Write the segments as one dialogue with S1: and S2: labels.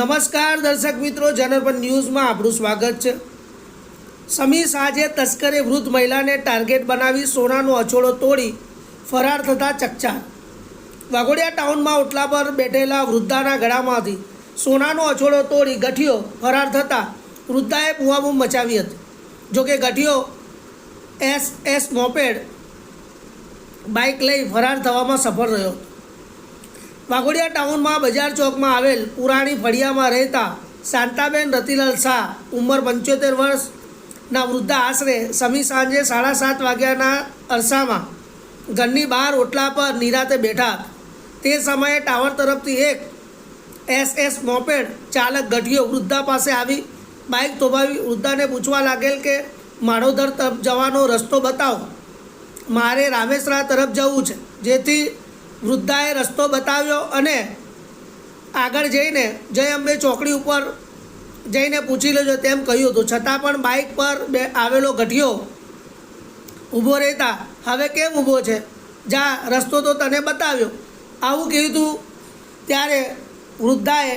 S1: નમસ્કાર દર્શક મિત્રો જનરપન ન્યૂઝમાં આપણું સ્વાગત છે. સમી સાંજે તસ્કરે વૃદ્ધ મહિલાને ટાર્ગેટ બનાવી સોનાનો અછોડો તોડી ફરાર થતા ચકચાર. વાઘોડિયા ટાઉનમાં ઓટલા પર બેઠેલા વૃદ્ધાના ગળામાંથી સોનાનો અછોડો તોડી ગઠિયો ફરાર થતાં વૃદ્ધાએ બુઆબૂમ મચાવી હતી. જોકે ગઠિયો એસ એસ મોપેડ બાઇક લઈ ફરાર થવામાં સફળ રહ્યો વાઘોડિયા ટાઉનમાં બજાર ચોકમાં આવેલ પુરાણી ફળિયામાં રહેતા શાંતાબેન રતિલાલ શાહ ઉંમર પંચોતેર વર્ષના વૃદ્ધા આશરે સમી સાંજે સાડા સાત વાગ્યાના અરસામાં ઘરની બહાર ઓટલા પર નિરાતે બેઠા તે સમયે ટાવર તરફથી એક એસ એસ મોપેડ ચાલક ગઢિયો વૃદ્ધા પાસે આવી બાઇક થોભાવી વૃદ્ધાને પૂછવા લાગેલ કે માળોદર તરફ જવાનો રસ્તો બતાવો. મારે રામેશ્વરા તરફ જવું છે, જેથી વૃદ્ધાએ રસ્તો બતાવ્યો અને આગળ જઈને જય અંબે ચોકડી ઉપર જઈને પૂછી લેજો તેમ કહ્યું હતું. છતાં પણ બાઇક પર બે આવેલો ગઢિયો ઊભો રહેતા, હવે કેમ ઊભો છે? જા, રસ્તો તો તને બતાવ્યો. આવું કીધું ત્યારે વૃદ્ધાએ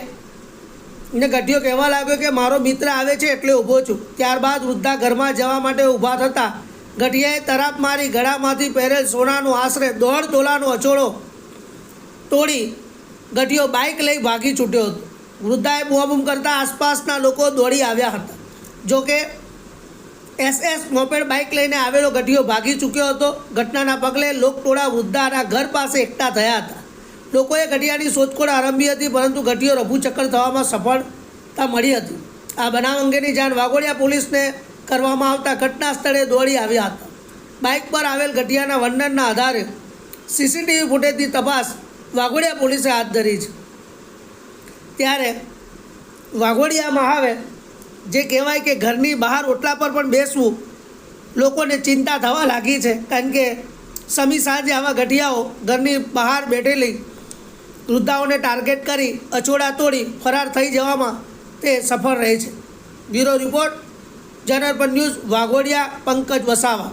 S1: ને ગઢિયો કહેવા લાગ્યો કે, મારો મિત્ર આવે છે એટલે ઊભો છું. ત્યારબાદ વૃદ્ધા ઘરમાં જવા માટે ઊભા થતાં ગઢિયાએ તરાપ મારી ગળામાંથી પહેરેલ સોનાનો આશરે દોઢ તોલાનો અચોળો તોડી ગઢિયો બાઇક લઈ ભાગી છૂટ્યો હતો. વૃદ્ધાએ બુઆબૂમ કરતાં આસપાસના લોકો દોડી આવ્યા હતા. જોકે એસએસ મોપેડ બાઇક લઈને આવેલો ગઢિયો ભાગી ચૂક્યો હતો. ઘટનાના પગલે લોકટોળા વૃદ્ધાના ઘર પાસે એકઠા થયા હતા. લોકોએ ગઠિયાની શોધખોળ આરંભી હતી, પરંતુ ગઠિયો રભુચક્કર થવામાં સફળતા મળી હતી. આ બનાવ અંગેની જાણ વાઘોડિયા પોલીસને કરવામાં આવતા ઘટના સ્થળે દોડી આવ્યા હતા. બાઇક પર આવેલ ગઢિયાના વર્ણનના આધારે સીસીટીવી ફૂટેજની તપાસ વાઘોડિયા પોલીસે હાથ ધરી છે. ત્યારે વાઘોડિયામાં આવે, જે કહેવાય કે ઘરની બહાર ઓટલા પર પણ બેસવું લોકોને ચિંતા થવા લાગી છે, કારણ કે સમી સાંજે આવા ગઠિયાઓ ઘરની બહાર બેઠેલી વૃદ્ધાઓને ટાર્ગેટ કરી, અછોડા તોડી, ફરાર થઈ જવામાં તે સફળ રહે છે. બ્યુરો રિપોર્ટ જનરપન ન્યૂઝ, વાઘોડિયા, પંકજ વસાવા.